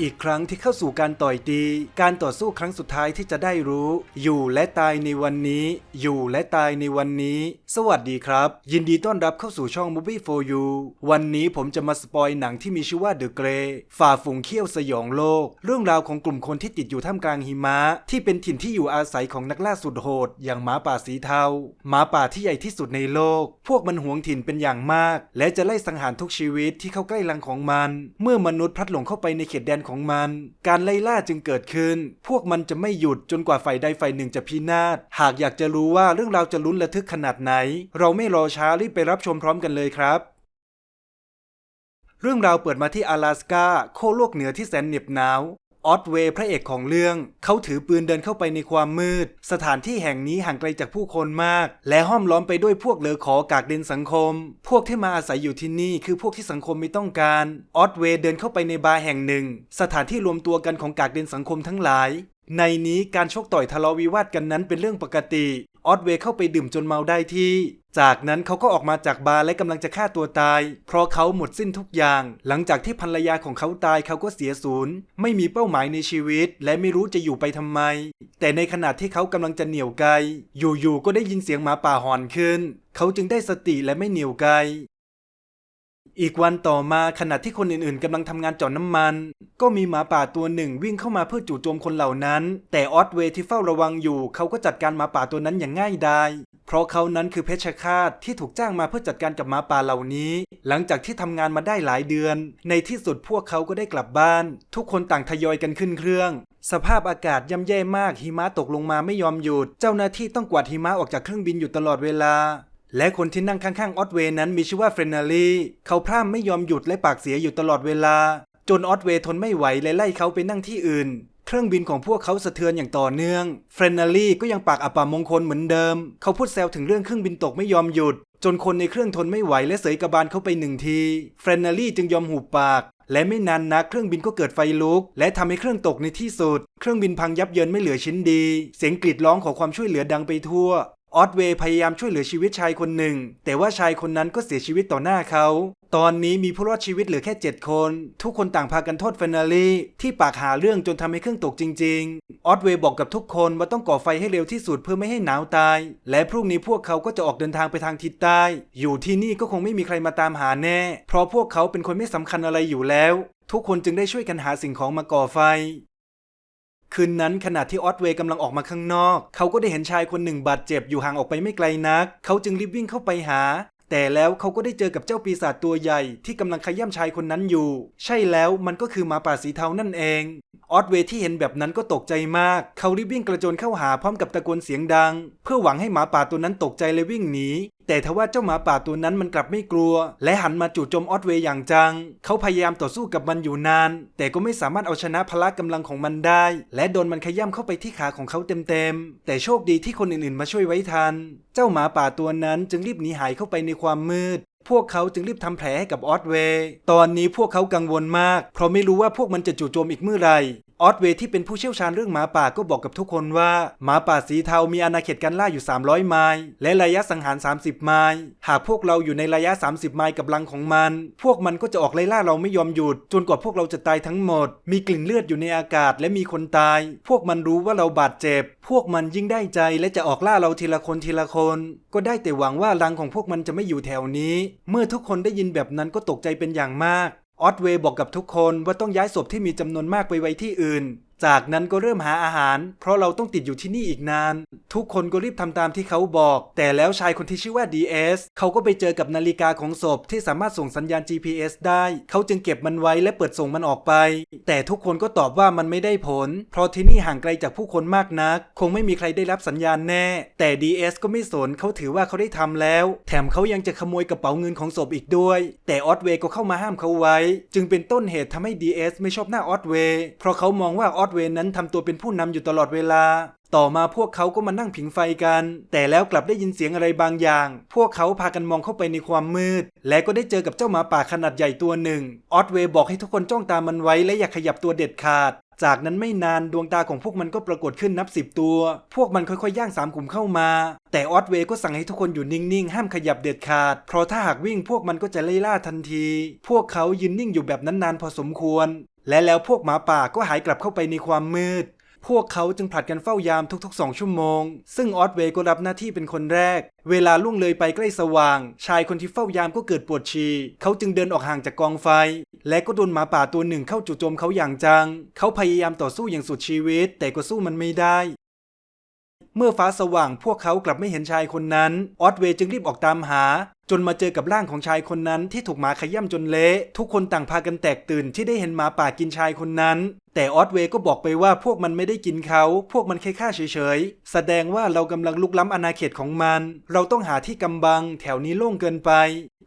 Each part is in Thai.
อีกครั้งที่เข้าสู่การต่อยตี การต่อสู้ครั้งสุดท้ายที่จะได้รู้ อยู่และตายในวันนี้ อยู่และตายในวันนี้ สวัสดีครับ ยินดีต้อนรับเข้าสู่ช่อง Movie for You วันนี้ผมจะมาสปอยหนังที่มีชื่อว่า The Grey ฝ่าฝูงเขี้ยวสยองโลก เรื่องราวของกลุ่มคนที่ติดอยู่ท่ามกลางหิมะ ที่เป็นถิ่นที่อยู่อาศัยของนักล่าสุดโหด อย่างหมาป่าสีเทาหมาป่าที่ใหญ่ที่สุดในโลก พวกมันหวงถิ่นเป็นอย่างมาก และจะไล่สังหารทุกชีวิตที่เข้าใกล้รังของมัน เมื่อมนุษย์พลัดหลงเข้าไปในเขตแดนของมัน การไล่ล่าจึงเกิดขึ้น พวกมันจะไม่หยุดจนกว่าฝ่ายใดฝ่ายหนึ่งจะพินาศ หากอยากจะรู้ว่าเรื่องราวจะลุ้นระทึกขนาดไหน เราไม่รอช้ารีบไปรับชมพร้อมกันเลยครับเรื่องราวเปิดมาที่阿拉สกาโคโลกเหนือที่แสนเหน็บหนาว ออสเวย์พระเอกของเรื่อง เขาถือปืนเดินเข้าไปในความมืด สถานที่แห่งนี้ห่างไกลจากผู้คนมาก และห้อมล้อมไปด้วยพวกเลอขอกากเดินสังคม พวกที่มาอาศัยอยู่ที่นี่คือพวกที่สังคมไม่ต้องการออสเวย์เดินเข้าไปในบาร์แห่งหนึ่ง สถานที่รวมตัวกันของกากเดินสังคมทั้งหลาย ในนี้การชกต่อยทะเลาะวิวาทกันนั้นเป็นเรื่องปกติออสเวย์เข้าไปดื่มจนเมาได้ที่ จากนั้นเขาก็ออกมาจากบาร์และกำลังจะฆ่าตัวตาย เพราะเขาหมดสิ้นทุกอย่าง หลังจากที่ภรรยาของเขาตายเขาก็เสียศูนย์ ไม่มีเป้าหมายในชีวิต และไม่รู้จะอยู่ไปทำไม แต่ในขณะที่เขากำลังจะเหนี่ยวไกอยู่ๆก็ได้ยินเสียงหมาป่าหอนขึ้น เขาจึงได้สติและไม่เหนี่ยวไก อีกวันต่อมาขณะที่คนอื่นๆกำลังทำงานเจาะน้ำมัน ก็มีหมาป่าตัวหนึ่งวิ่งเข้ามาเพื่อจู่โจมคนเหล่านั้น แต่ออสเวย์ที่เฝ้าระวังอยู่ เขาก็จัดการหมาป่าตัวนั้นอย่างง่ายดายเพราะเขานั้นคือเพชฌฆาตที่ถูกจ้างมาเพื่อจัดการกับหมาป่าเหล่านี้ หลังจากที่ทำงานมาได้หลายเดือน ในที่สุดพวกเขาก็ได้กลับบ้าน ทุกคนต่างทยอยกันขึ้นเครื่องสภาพอากาศย่ำแย่มากหิมะตกลงมาไม่ยอมหยุด เจ้าหน้าที่ต้องกวาดหิมะออกจากเครื่องบินอยู่ตลอดเวลา และคนที่นั่งข้างๆออสเวย์นั้นมีชื่อว่าเฟรนาลีเขาพร่ำไม่ยอมหยุดและปากเสียอยู่ตลอดเวลา จนออสเวย์ทนไม่ไหวและไล่เขาไปนั่งที่อื่น เครื่องบินของพวกเขาสะเทือนอย่างต่อเนื่องเฟรนาลีก็ยังปากอับปามงคลเหมือนเดิม เขาพูดแซวถึงเรื่องเครื่องบินตกไม่ยอมหยุด จนคนในเครื่องทนไม่ไหวและเสยกระบาลเข้าไปหนึ่งทีเฟรนาลีจึงยอมหูปากและไม่นานนักเครื่องบินก็เกิดไฟลุก และทำให้เครื่องตกในที่สุด เครื่องบินพังยับเยินไม่เหลือชิ้นดี เสียงกรีดร้องขอความช่วยเหลือดังไปทั่ว ออสเวย์พยายามช่วยเหลือชีวิตชายคนหนึ่ง แต่ว่าชายคนนั้นก็เสียชีวิตต่อหน้าเขา ตอนนี้มีผู้รอดชีวิตเหลือแค่ 7 คน ทุกคนต่างพากันโทษเฟนาลีที่ปากหาเรื่องจนทำให้เครื่องตกจริง ๆ ออสเวย์บอกกับทุกคนว่าต้องก่อไฟให้เร็วที่สุดเพื่อไม่ให้หนาวตาย และพรุ่งนี้พวกเขาก็จะออกเดินทางไปทางทิศใต้ อยู่ที่นี่ก็คงไม่มีใครมาตามหาแน่ เพราะพวกเขาเป็นคนไม่สำคัญอะไรอยู่แล้ว ทุกคนจึงได้ช่วยกันหาสิ่งของมาก่อไฟ คืนนั้นขณะที่ออสเวย์กำลังออกมาข้างนอก เขาก็ได้เห็นชายคนหนึ่งบาดเจ็บอยู่ห่างออกไปไม่ไกลนัก เขาจึงรีบวิ่งเข้าไปหา แต่แล้วเขาก็ได้เจอกับเจ้าปีศาจตัวใหญ่ที่กำลังขย้ำชายคนนั้นอยู่ ใช่แล้วมันก็คือหมาป่าสีเทานั่นเองออสเวย์ที่เห็นแบบนั้นก็ตกใจมาก เขารีบวิ่งกระโจนเข้าหาพร้อมกับตะโกนเสียงดัง เพื่อหวังให้หมาป่าตัวนั้นตกใจและวิ่งหนี แต่ทว่าเจ้าหมาป่าตัวนั้นมันกลับไม่กลัว และหันมาจู่โจมออสเวย์อย่างจัง เขาพยายามต่อสู้กับมันอยู่นาน แต่ก็ไม่สามารถเอาชนะพละกำลังของมันได้ และโดนมันขย้ำเข้าไปที่ขาของเขาเต็มๆ แต่โชคดีที่คนอื่นๆมาช่วยไว้ทัน เจ้าหมาป่าตัวนั้นจึงรีบหนีหายเข้าไปในความมืดพวกเขาจึงรีบทำแผลให้กับออสเวย์ ตอนนี้พวกเขากังวลมาก เพราะไม่รู้ว่าพวกมันจะจู่โจมอีกเมื่อไหร่ ออสเวย์ที่เป็นผู้เชี่ยวชาญเรื่องหมาป่าก็บอกกับทุกคนว่าหมาป่าสีเทามีอาณาเขตการล่าอยู่ 300 ไมล์และระยะสังหาร 30 ไมล์หากพวกเราอยู่ในระยะ 30 ไมล์กับรังของมัน พวกมันก็จะออกไล่ล่าเราไม่ยอมหยุด จนกว่าพวกเราจะตายทั้งหมด มีกลิ่นเลือดอยู่ในอากาศและมีคนตาย พวกมันรู้ว่าเราบาดเจ็บ พวกมันยิ่งได้ใจและจะออกล่าเราทีละคนทีละคน ก็ได้แต่หวังว่ารังของพวกมันจะไม่อยู่แถวนี้ เมื่อทุกคนได้ยินแบบนั้นก็ตกใจเป็นอย่างมาก ออสเวย์บอกกับทุกคนว่าต้องย้ายศพที่มีจำนวนมากไปไว้ที่อื่น จากนั้นก็เริ่มหาอาหาร เพราะเราต้องติดอยู่ที่นี่อีกนาน ทุกคนก็รีบทำตามที่เขาบอก แต่แล้วชายคนที่ชื่อว่า DS เขาก็ไปเจอกับนาฬิกาของศพที่สามารถส่งสัญญาณ GPS ได้ เขาจึงเก็บมันไว้และเปิดส่งมันออกไป แต่ทุกคนก็ตอบว่ามันไม่ได้ผล เพราะที่นี่ห่างไกลจากผู้คนมากนัก คงไม่มีใครได้รับสัญญาณแน่ แต่ DS ก็ไม่สนเขาถือว่าเขาได้ทำแล้ว แถมเขายังจะขโมยกระเป๋าเงินของศพอีกด้วย แต่ออสเวย์ก็เข้ามาห้ามเขาไว้ จึงเป็นต้นเหตุทำให้ DS ไม่ชอบหน้าออสเวย์เพราะเขามองว่าออสเวย์นั้นทำตัวเป็นผู้นำอยู่ตลอดเวลา ต่อมาพวกเขาก็มานั่งผิงไฟกัน แต่แล้วกลับได้ยินเสียงอะไรบางอย่าง พวกเขาพากันมองเข้าไปในความมืด และก็ได้เจอกับเจ้าหมาป่าขนาดใหญ่ตัวหนึ่ง ออสเวย์บอกให้ทุกคนจ้องตามมันไว้และอย่าขยับตัวเด็ดขาดจากนั้นไม่นานดวงตาของพวกมันก็ปรากฏขึ้นนับสิบตัว พวกมันค่อยๆย่างสามกลุ่มเข้ามา แต่ออสเวย์ก็สั่งให้ทุกคนอยู่นิ่งๆ ห้ามขยับเด็ดขาด เพราะถ้าหากวิ่งพวกมันก็จะไล่ล่าทันที พวกเขายืนนิ่งอยู่แบบนั้นนานพอสมควร และแล้วพวกหมาป่าก็หายกลับเข้าไปในความมืด พวกเขาจึงผลัดกันเฝ้ายามทุกๆ2ชั่วโมง ซึ่งออสเวย์ก็รับหน้าที่เป็นคนแรก เวลาล่วงเลยไปใกล้สว่าง ชายคนที่เฝ้ายามก็เกิดปวดฉี่เขาจึงเดินออกห่างจากกองไฟ และก็โดนหมาป่าตัวหนึ่งเข้าจู่โจมเขาอย่างจัง เขาพยายามต่อสู้อย่างสุดชีวิต แต่ก็สู้มันไม่ได้เมื่อฟ้าสว่างพวกเขากลับไม่เห็นชายคนนั้น ออสเวย์จึงรีบออกตามหา จนมาเจอกับร่างของชายคนนั้นที่ถูกหมาขย่ำจนเละทุกคนต่างพากันแตกตื่นที่ได้เห็นหมาป่ากินชายคนนั้น แต่ออสเวย์ก็บอกไปว่าพวกมันไม่ได้กินเขา พวกมันแค่ฆ่าเฉยๆ แสดงว่าเรากำลังลุกล้ำอาณาเขตของมัน เราต้องหาที่กำบัง แถวนี้โล่งเกินไป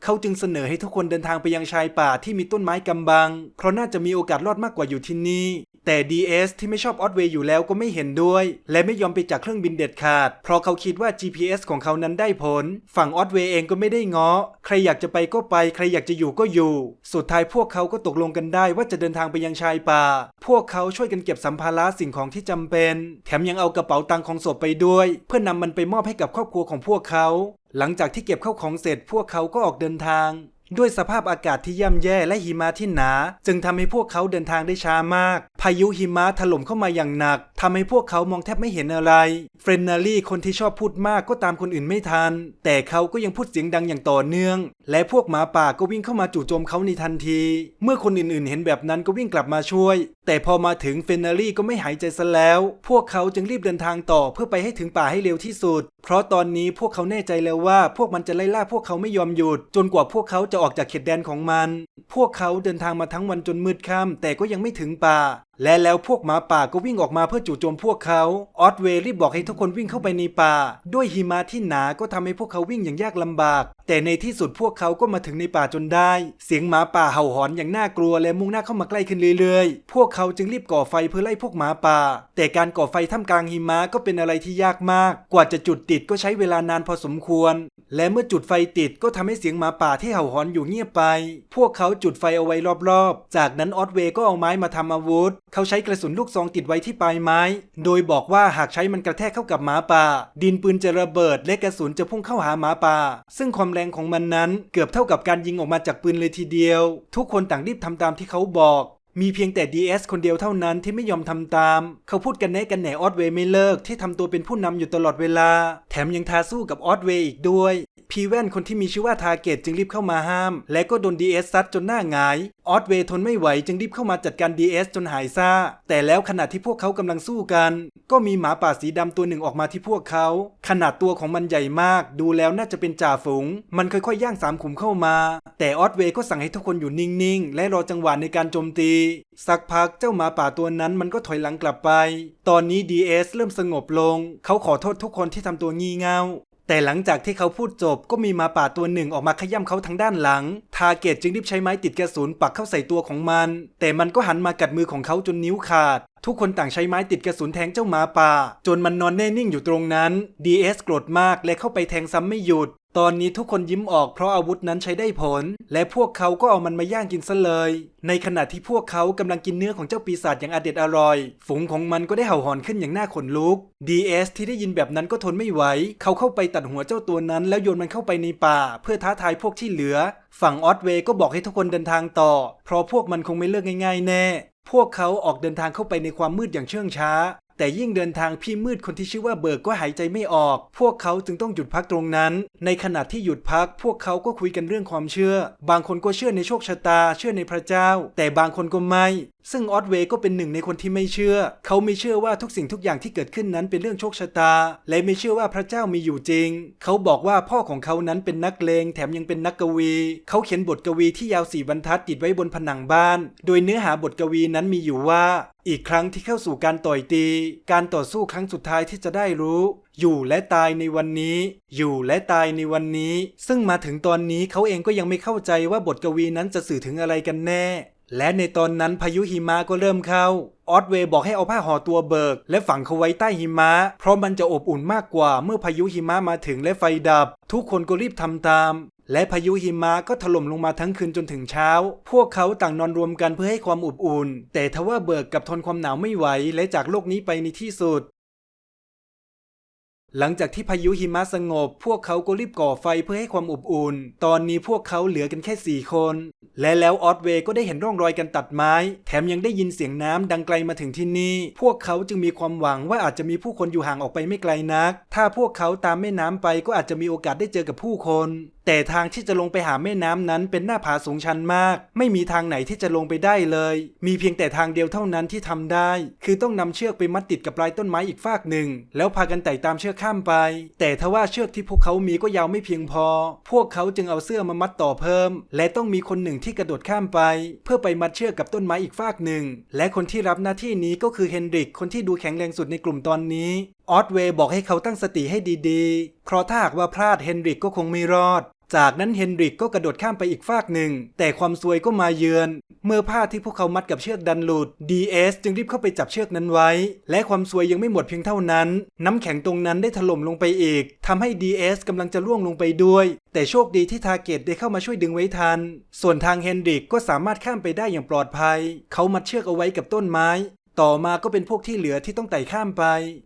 เขาจึงเสนอให้ทุกคนเดินทางไปยังชายป่าที่มีต้นไม้กำบัง เพราะน่าจะมีโอกาสรอดมากกว่าอยู่ที่นี่ แต่ DS ที่ไม่ชอบออสเวย์อยู่แล้วก็ไม่เห็นด้วย และไม่ยอมไปจากเครื่องบินเด็ดขาด เพราะเขาคิดว่า GPS ของเขานั้นได้ผล ฝั่งออสเวย์เองก็ไม่ได้ง้อ ใครอยากจะไปก็ไป ใครอยากจะอยู่ก็อยู่ สุดท้ายพวกเขาก็ตกลงกันได้ว่าจะเดินทางไปยังชายป่า พวกเขาช่วยกันเก็บสัมภาระสิ่งของที่จำเป็น แถมยังเอากระเป๋าตังค์ของศพไปด้วย เพื่อนำมันไปมอบให้กับครอบครัวของพวกเขาหลังจากที่เก็บเข้าของเสร็จพวกเขาก็ออกเดินทาง ด้วยสภาพอากาศที่ย่ำแย่และหิมะที่หนา จึงทำให้พวกเขาเดินทางได้ช้ามาก พายุหิมะถล่มเข้ามาอย่างหนักทำให้พวกเขามองแทบไม่เห็นอะไรเฟรนนารี่คนที่ชอบพูดมากก็ตามคนอื่นไม่ทัน แต่เขาก็ยังพูดเสียงดังอย่างต่อเนื่อง และพวกหมาป่าก็วิ่งเข้ามาจู่โจมเขาในทันที เมื่อคนอื่นๆ เห็นแบบนั้นก็วิ่งกลับมาช่วย แต่พอมาถึงเฟนนารี่ก็ไม่หายใจซะแล้ว พวกเขาจึงรีบเดินทางต่อเพื่อไปให้ถึงป่าให้เร็วที่สุด เพราะตอนนี้พวกเขาแน่ใจแล้วว่าพวกมันจะไล่ล่าพวกเขาไม่ยอมหยุด จนกว่าพวกเขาจะออกจากเขตแดนของมัน พวกเขาเดินทางมาทั้งวันจนมืดค่ำแต่ก็ยังไม่ถึงป่าและแล้วพวกหมาป่าก็วิ่งออกมาเพื่อจู่โจมพวกเขา ออสเวย์รีบบอกให้ทุกคนวิ่งเข้าไปในป่า ด้วยหิมะที่หนาก็ทำให้พวกเขาวิ่งอย่างยากลำบาก แต่ในที่สุดพวกเขาก็มาถึงในป่าจนได้ เสียงหมาป่าเห่าหอนอย่างน่ากลัวและมุ่งหน้าเข้ามาใกล้ขึ้นเรื่อยๆ พวกเขาจึงรีบก่อไฟเพื่อไล่พวกหมาป่า แต่การก่อไฟท่ามกลางหิมะก็เป็นอะไรที่ยากมาก กว่าจะจุดติดก็ใช้เวลานานพอสมควร และเมื่อจุดไฟติดก็ทำให้เสียงหมาป่าที่เห่าหอนอยู่เงียบไป พวกเขาจุดไฟเอาไว้รอบๆ จากนั้นออสเวย์ก็เอาไม้มาทำอาวุธเขาใช้กระสุนลูกซองติดไว้ที่ปลายไม้ โดยบอกว่าหากใช้มันกระแทกเข้ากับหมาป่า ดินปืนจะระเบิด และกระสุนจะพุ่งเข้าหาหมาป่า ซึ่งความแรงของมันนั้นเกือบเท่ากับการยิงออกมาจากปืนเลยทีเดียว ทุกคนต่างรีบทำตามที่เขาบอกมีเพียงแต่ DS คนเดียวเท่านั้นที่ไม่ยอมทำตาม เขาพูดกันแน่กันแหนออสเวย์ไม่เลิกที่ทำตัวเป็นผู้นำอยู่ตลอดเวลา แถมยังท้าสู้กับออสเวย์อีกด้วย พีแว่นคนที่มีชื่อว่าทาเกตจึงรีบเข้ามาห้าม และก็โดน DS ซัดจนหน้าหงาย ออสเวย์ทนไม่ไหวจึงรีบเข้ามาจัดการ DS จนหายซ่าแต่แล้วขณะที่พวกเขากำลังสู้กัน ก็มีหมาป่าสีดำตัวหนึ่งออกมาที่พวกเขา ขนาดตัวของมันใหญ่มาก ดูแล้วน่าจะเป็นจ่าฝูง มันค่อยๆย่างสามขุมเข้ามา แต่ออสเวย์ก็สั่งให้ทุกคนอยู่นิ่งๆ และรอจังหวะในการโจมตี สักพักเจ้าหมาป่าตัวนั้นมันก็ถอยหลังกลับไป ตอนนี้ DS เริ่มสงบลง เขาขอโทษทุกคนที่ทำตัวงี่เง่า แต่หลังจากที่เขาพูดจบก็มีมาป่าตัวหนึ่งออกมาขย้ำเขาทางด้านหลัง ทาเกตจึงรีบใช้ไม้ติดกระสุนปักเข้าใส่ตัวของมัน แต่มันก็หันมากัดมือของเขาจนนิ้วขาด ทุกคนต่างใช้ไม้ติดกระสุนแทงเจ้าหมาป่า จนมันนอนแน่นิ่งอยู่ตรงนั้น DS โกรธมากและเข้าไปแทงซ้ำไม่หยุด ตอนนี้ทุกคนยิ้มออกเพราะอาวุธนั้นใช้ได้ผล และพวกเขาก็เอามันมาย่างกินซะเลย ในขณะที่พวกเขากำลังกินเนื้อของเจ้าปีศาจอย่างอเด็ดอร่อย ฝูงของมันก็ได้เห่าหอนขึ้นอย่างน่าขนลุก DS ที่ได้ยินแบบนั้นก็ทนไม่ไหว เขาเข้าไปตัดหัวเจ้าตัวนั้น แล้วโยนมันเข้าไปในป่า เพื่อท้าทายพวกที่เหลือ ฝั่งออสเวย์ก็บอกให้ทุกคนเดินทางต่อ เพราะพวกมันคงไม่เลิกง่ายๆแน่พวกเขาออกเดินทางเข้าไปในความมืดอย่างเชื่องช้า แต่ยิ่งเดินทางพี่มืดคนที่ชื่อว่าเบิร์กก็หายใจไม่ออก พวกเขาจึงต้องหยุดพักตรงนั้น ในขณะที่หยุดพัก พวกเขาก็คุยกันเรื่องความเชื่อ บางคนก็เชื่อในโชคชะตา เชื่อในพระเจ้า แต่บางคนก็ไม่ ซึ่งออสเวย์ก็เป็นหนึ่งในคนที่ไม่เชื่อ เขาไม่เชื่อว่าทุกสิ่งทุกอย่างที่เกิดขึ้นนั้นเป็นเรื่องโชคชะตา และไม่เชื่อว่าพระเจ้ามีอยู่จริง เขาบอกว่าพ่อของเขานั้นเป็นนักเลงแถมยังเป็นนักกวี เขาเขียนบทกวีที่ยาวสี่บรรทัดติดไว้บนผนังบ้าน โดยเนื้อหาบทกวีนั้นมีอยู่ว่า อีกครั้งที่เข้าสู่การต่อยตี การต่อสู้ครั้งสุดท้ายที่จะได้รู้ อยู่และตายในวันนี้ อยู่และตายในวันนี้ ซึ่งมาถึงตอนนี้เขาเองก็ยังไม่เข้าใจว่าบทกวีนั้นจะสื่อถึงอะไรกันแน่ และในตอนนั้นพายุหิมะก็เริ่มเข้า ออสเวย์บอกให้เอาผ้าห่อตัวเบิก และฝังเขาไว้ใต้หิมะ เพราะมันจะอบอุ่นมากกว่าเมื่อพายุหิมะมาถึงและไฟดับ ทุกคนก็รีบทำตาม และพายุหิมะก็ถล่มลงมาทั้งคืนจนถึงเช้า พวกเขาต่างนอนรวมกันเพื่อให้ความอบอุ่น แต่ทว่าเบิกกับทนความหนาวไม่ไหวและจากโลกนี้ไปในที่สุด หลังจากที่พายุหิมะสงบ พวกเขาก็รีบก่อไฟเพื่อให้ความอบอุ่น ตอนนี้พวกเขาเหลือกันแค่สี่คน และแล้วออสเวย์ก็ได้เห็นร่องรอยการตัดไม้ แถมยังได้ยินเสียงน้ำดังไกลมาถึงที่นี่ พวกเขาจึงมีความหวังว่าอาจจะมีผู้คนอยู่ห่างออกไปไม่ไกลนัก ถ้าพวกเขาตามแม่น้ำไปก็อาจจะมีโอกาสได้เจอกับผู้คน แต่ทางที่จะลงไปหาแม่น้ำนั้นเป็นหน้าผาสูงชันมาก ไม่มีทางไหนที่จะลงไปได้เลย มีเพียงแต่ทางเดียวเท่านั้นที่ทำได้ คือต้องนำเชือกไปมัดติดกับปลายต้นไม้อีกฟากหนึ่ง แล้วพากันไต่ตามเชือกข้ามไป แต่ทว่าเชือกที่พวกเขามีก็ยาวไม่เพียงพอ พวกเขาจึงเอาเสื้อมามัดต่อเพิ่ม และต้องมีคนหนึ่งที่กระโดดข้ามไป เพื่อไปมัดเชือกกับต้นไม้อีกฟากหนึ่ง และคนที่รับหน้าที่นี้ก็คือเฮนริก คนที่ดูแข็งแรงสุดในกลุ่มตอนนี้ออสเวย์บอกให้เขาตั้งสติให้ดีๆ เพราะถ้าหากว่าพลาดเฮนริกก็คงไม่รอด จากนั้นเฮนริกก็กระโดดข้ามไปอีกฟากหนึ่ง แต่ความซวยก็มาเยือน เมื่อผ้าที่พวกเขามัดกับเชือกดันหลุด DS จึงรีบเข้าไปจับเชือกนั้นไว้ และความซวยยังไม่หมดเพียงเท่านั้น น้ำแข็งตรงนั้นได้ถล่มลงไปอีกทำให้ DS กำลังจะล่วงลงไปด้วย แต่โชคดีที่ทาเกตได้เข้ามาช่วยดึงไว้ทัน ส่วนทางเฮนริกก็สามารถข้ามไปได้อย่างปลอดภัย เขามัดเชือกเอาไว้กับต้นไม้ ต่อมาก็เป็นพวกที่เหลือที่ต้องไต่ข้ามไป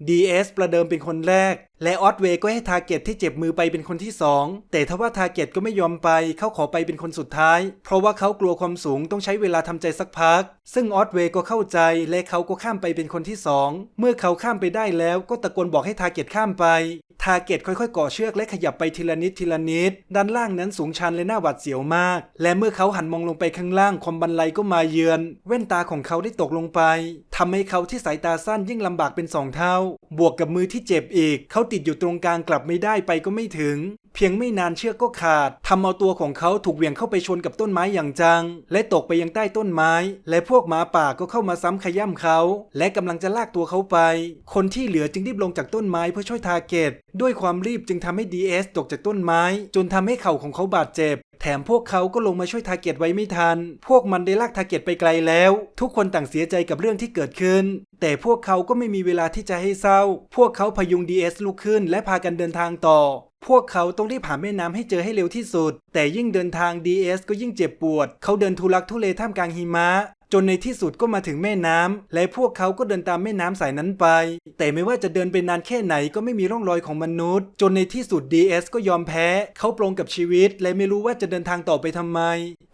DS ประเดิมเป็นคนแรก และออสเวย์ก็ให้ทาร์เก็ตที่เจ็บมือไปเป็นคนที่ 2 แต่ทว่าทาร์เก็ตก็ไม่ยอมไป เขาขอไปเป็นคนสุดท้าย เพราะว่าเขากลัวความสูงต้องใช้เวลาทำใจสักพัก ซึ่งออสเวย์ก็เข้าใจและเขาก็ข้ามไปเป็นคนที่ 2 เมื่อเขาข้ามไปได้แล้วก็ตะโกนบอกให้ทาร์เก็ตข้ามไป ทาร์เก็ตค่อยๆ ก่อเชือกและขยับไปทีละนิดทีละนิด ด้านล่างนั้นสูงชันและน่าหวาดเสียวมาก และเมื่อเขาหันมองลงไปข้างล่างความบันไลก็มาเยือน แว่นตาของเขาได้ตกลงไปทำให้เขาที่สายตาสั้นยิ่งลำบากเป็นสองเท่า บวกกับมือที่เจ็บอีก เขาติดอยู่ตรงกลางกลับไม่ได้ไปก็ไม่ถึง เพียงไม่นานเชือกก็ขาดทำเอาตัวของเขาถูกเหวี่ยงเข้าไปชนกับต้นไม้อย่างจัง และตกไปยังใต้ต้นไม้ และพวกหมาป่าก็เข้ามาซ้ำขย่ำเขา และกำลังจะลากตัวเขาไป คนที่เหลือจึงรีบลงจากต้นไม้เพื่อช่วยทาร์เก็ตด้วยความรีบจึงทำให้ DS ตกจากต้นไม้ จนทำให้เข่าของเขาบาดเจ็บแถมพวกเขาก็ลงมาช่วยทาร์เก็ตไว้ไม่ทัน พวกมันได้ลากทาร์เก็ตไปไกลแล้ว ทุกคนต่างเสียใจกับเรื่องที่เกิดขึ้น แต่พวกเขาก็ไม่มีเวลาที่จะให้เศร้า พวกเขาพยุง DS ลุกขึ้น และพากันเดินทางต่อ พวกเขาต้องรีบหาแม่น้ำให้เจอให้เร็วที่สุด แต่ยิ่งเดินทาง DS ก็ยิ่งเจ็บปวด เขาเดินทุลักทุเลท่ามกลางหิมะ จนในที่สุดก็มาถึงแม่น้ำ และพวกเขาก็เดินตามแม่น้ำสายนั้นไป แต่ไม่ว่าจะเดินไปนานแค่ไหนก็ไม่มีร่องรอยของมนุษย์ จนในที่สุด DS ก็ยอมแพ้ เขาปลงกับชีวิต และไม่รู้ว่าจะเดินทางต่อไปทำไม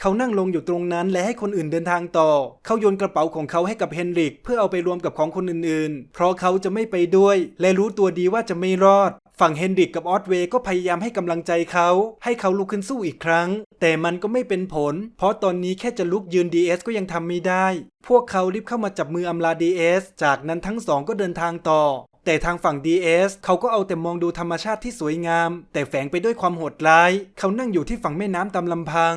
เขานั่งลงอยู่ตรงนั้นและให้คนอื่นเดินทางต่อ เขาโยนกระเป๋าของเขาให้กับเฮนริก เพื่อเอาไปรวมกับของคนอื่นๆ เพราะเขาจะไม่ไปด้วย และรู้ตัวดีว่าจะไม่รอด ฝั่งเฮนดริกกับออสเวย์ก็พยายามให้กำลังใจเขา ให้เขาลุกขึ้นสู้อีกครั้ง แต่มันก็ไม่เป็นผล เพราะตอนนี้แค่จะลุกยืน DS ก็ยังทำไม่ได้ พวกเขารีบเข้ามาจับมืออำลา DS จากนั้นทั้งสองก็เดินทางต่อแต่ทางฝั่ง DS เขาก็เอาแต่มองดูธรรมชาติที่สวยงาม แต่แฝงไปด้วยความโหดร้าย เขานั่งอยู่ที่ฝั่งแม่น้ำตามลำพัง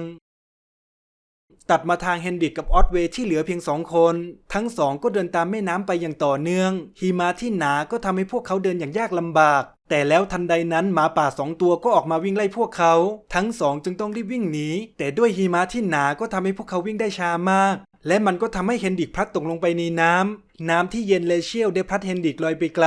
ตัดมาทางเฮนริกกับออสเวย์ที่เหลือเพียงสองคน ทั้งสองก็เดินตามแม่น้ำไปอย่างต่อเนื่อง หิมะที่หนาก็ทำให้พวกเขาเดินอย่างยากลำบาก แต่แล้วทันใดนั้นหมาป่าสองตัวก็ออกมาวิ่งไล่พวกเขา ทั้งสองจึงต้องรีบวิ่งหนี แต่ด้วยหิมะที่หนาก็ทำให้พวกเขาวิ่งได้ช้ามาก และมันก็ทำให้เฮนริกพลัดตกลงไปในน้ำ น้ำที่เย็นแลเชียวได้พัดเฮนริกลอยไปไกล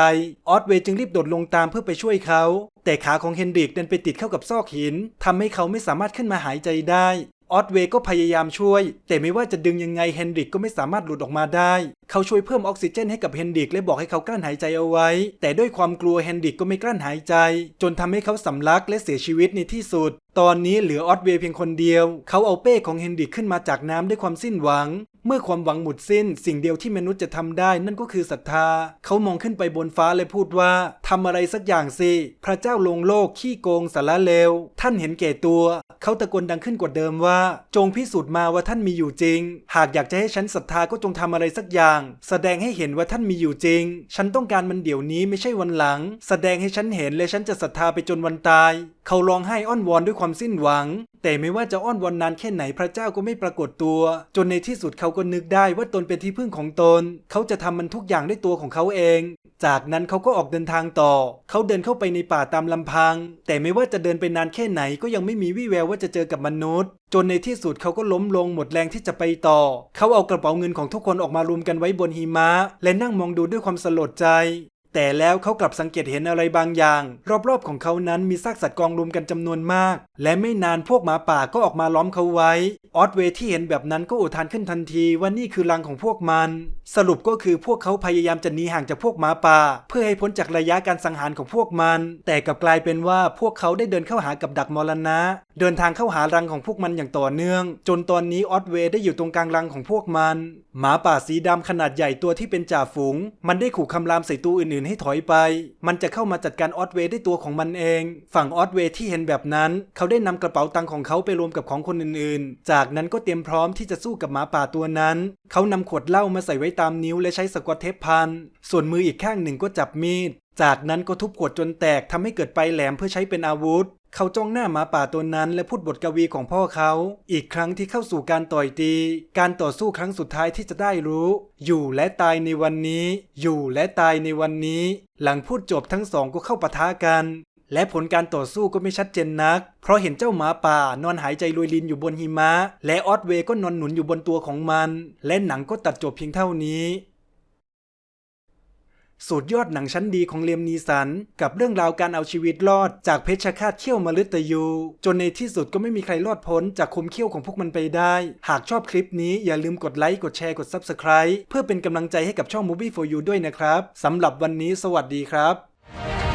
ออสเวย์จึงรีบโดดลงตามเพื่อไปช่วยเขา แต่ขาของเฮนริกดันไปติดเข้ากับซอกหินทำให้เขาไม่สามารถขึ้นมาหายใจได้ ออสเวย์ก็พยายามช่วย แต่ไม่ว่าจะดึงยังไงเฮนริกก็ไม่สามารถหลุดออกมาได้ เขาช่วยเพิ่มออกซิเจนให้กับเฮนริกและบอกให้เขากลั้นหายใจเอาไว้ แต่ด้วยความกลัวเฮนริกก็ไม่กลั้นหายใจ จนทำให้เขาสำลักและเสียชีวิตในที่สุด ตอนนี้เหลือออสเวย์เพียงคนเดียว เขาเอาเป้ของเฮนริกขึ้นมาจากน้ำด้วยความสิ้นหวัง เมื่อความหวังหมดสิ้น สิ่งเดียวที่มนุษย์จะทำได้นั่นก็คือศรัทธา เขามองขึ้นไปบนฟ้าและพูดว่าทำอะไรสักอย่างสิ พระเจ้าลงโลกขี้โกงสารเลว ท่านเห็นแก่ตัว เขาตะโกนดังขึ้นกว่าเดิมว่า จงพิสูจน์มาว่าท่านมีอยู่จริง หากอยากจะให้ฉันศรัทธาก็จงทำอะไรสักอย่าง แสดงให้เห็นว่าท่านมีอยู่จริง ฉันต้องการมันเดี๋ยวนี้ไม่ใช่วันหลัง แสดงให้ฉันเห็นและฉันจะศรัทธาไปจนวันตาย เขาร้องไห้อ้อนวอนด้วยความสิ้นหวัง แต่ไม่ว่าจะอ้อนวอนนานแค่ไหนพระเจ้าก็ไม่ปรากฏตัว จนในที่สุดเขาก็นึกได้ว่าตนเป็นที่พึ่งของตน เขาจะทำมันทุกอย่างด้วยตัวของเขาเอง จากนั้นเขาก็ออกเดินทางต่อ เขาเดินเข้าไปในป่าตามลำพัง แต่ไม่ว่าจะเดินไปนานแค่ไหนก็ยังไม่มีวี่แววว่าจะเจอกับมนุษย์ จนในที่สุดเขาก็ล้มลงหมดแรงที่จะไปต่อ เขาเอากระเป๋าเงินของทุกคนออกมารวมกันไว้บนหิมะ และนั่งมองดูด้วยความสลดใจ แต่แล้วเขากลับสังเกตเห็นอะไรบางอย่าง รอบๆของเขานั้นมีซากสัตว์กองรวมกันจำนวนมาก และไม่นานพวกหมาป่าก็ออกมาล้อมเขาไว้ ออสเวย์ที่เห็นแบบนั้นก็อุทานขึ้นทันทีว่านี่คือรังของพวกมัน สรุปก็คือพวกเขาพยายามจะหนีห่างจากพวกหมาป่า เพื่อให้พ้นจากระยะการสังหารของพวกมัน แต่กลับกลายเป็นว่าพวกเขาได้เดินเข้าหากับดักมรณะ เดินทางเข้าหารังของพวกมันอย่างต่อเนื่อง จนตอนนี้ออสเวย์ได้อยู่ตรงกลางรังของพวกมัน หมาป่าสีดำขนาดใหญ่ตัวที่เป็นจ่าฝูง มันได้ขู่คำรามใส่ตัวอื่นๆให้ถอยไป มันจะเข้ามาจัดการออสเวย์ด้วยตัวของมันเอง ฝั่งออสเวย์ที่เห็นแบบนั้น เขาได้นำกระเป๋าตังค์ของเขาไปรวมกับของคนอื่นๆ จากนั้นก็เตรียมพร้อมที่จะสู้กับหมาป่าตัวนั้น เขานำขวดเหล้ามาใส่ไว้ตามนิ้วและใช้สกอตเทปพัน ส่วนมืออีกข้างหนึ่งก็จับมีดจากนั้นก็ทุบขวดจนแตกทำให้เกิดปลายแหลมเพื่อใช้เป็นอาวุธ เขาจ้องหน้าหมาป่าตัวนั้นและพูดบทกวีของพ่อเขา อีกครั้งที่เข้าสู่การต่อยตี การต่อสู้ครั้งสุดท้ายที่จะได้รู้ อยู่และตายในวันนี้ อยู่และตายในวันนี้ หลังพูดจบทั้งสองก็เข้าปะทะกัน และผลการต่อสู้ก็ไม่ชัดเจนนัก เพราะเห็นเจ้าหมาป่านอนหายใจรวยลินอยู่บนหิมะ และออสเวย์ก็นอนหนุนอยู่บนตัวของมัน และหนังก็ตัดจบเพียงเท่านี้ สุดยอดหนังชั้นดีของเลียมนีสัน กับเรื่องราวการเอาชีวิตรอดจากเพชฌฆาตเขี้ยวมฤตยู จนในที่สุดก็ไม่มีใครรอดพ้นจากคมเขี้ยวของพวกมันไปได้ หากชอบคลิปนี้อย่าลืมกดไลค์กดแชร์กด Subscribe เพื่อเป็นกำลังใจให้กับช่อง Movie for You ด้วยนะครับสำหรับวันนี้สวัสดีครับ